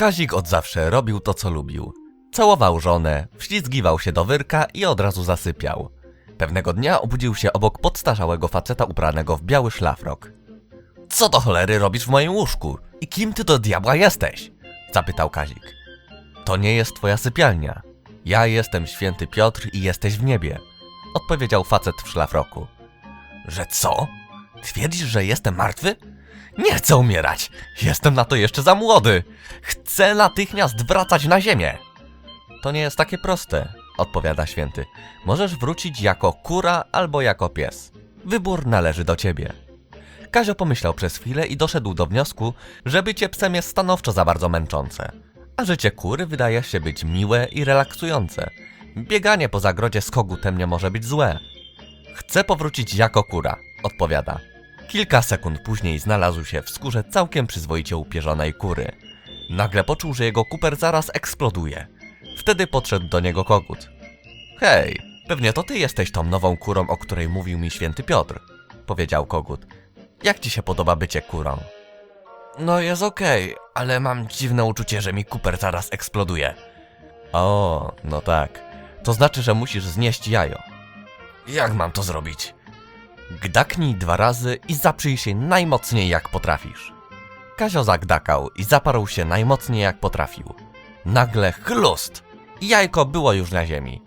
Kazik od zawsze robił to, co lubił. Całował żonę, wślizgiwał się do wyrka i od razu zasypiał. Pewnego dnia obudził się obok podstarzałego faceta ubranego w biały szlafrok. Co do cholery robisz w moim łóżku? I kim ty do diabła jesteś? Zapytał Kazik. To nie jest twoja sypialnia. Ja jestem święty Piotr i jesteś w niebie. Odpowiedział facet w szlafroku. Że co? Twierdzisz, że jestem martwy? Nie chcę umierać. Jestem na to jeszcze za młody. Chcę natychmiast wracać na ziemię. To nie jest takie proste, odpowiada święty. Możesz wrócić jako kura albo jako pies. Wybór należy do ciebie. Kazio pomyślał przez chwilę i doszedł do wniosku, że bycie psem jest stanowczo za bardzo męczące, a życie kury wydaje się być miłe i relaksujące. Bieganie po zagrodzie z kogutem nie może być złe. Chcę powrócić jako kura, odpowiada. Kilka sekund później znalazł się w skórze całkiem przyzwoicie upierzonej kury. Nagle poczuł, że jego kuper zaraz eksploduje. Wtedy podszedł do niego kogut. Hej, pewnie to ty jesteś tą nową kurą, o której mówił mi święty Piotr, powiedział kogut. Jak ci się podoba bycie kurą? No jest okej, ale mam dziwne uczucie, że mi kuper zaraz eksploduje. O, no tak. To znaczy, że musisz znieść jajo. Jak mam to zrobić? Gdaknij dwa razy i zaprzyj się najmocniej jak potrafisz. Kazio zagdakał i zaparł się najmocniej jak potrafił. Nagle chlust! Jajko było już na ziemi.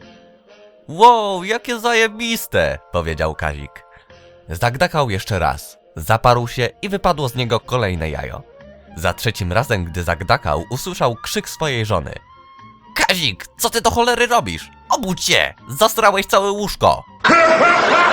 Wow, jakie zajebiste! powiedział Kazik. Zagdakał jeszcze raz, zaparł się i wypadło z niego kolejne jajo. Za trzecim razem, gdy zagdakał, usłyszał krzyk swojej żony. Kazik, co ty do cholery robisz? Obudź się! Zastrałeś całe łóżko!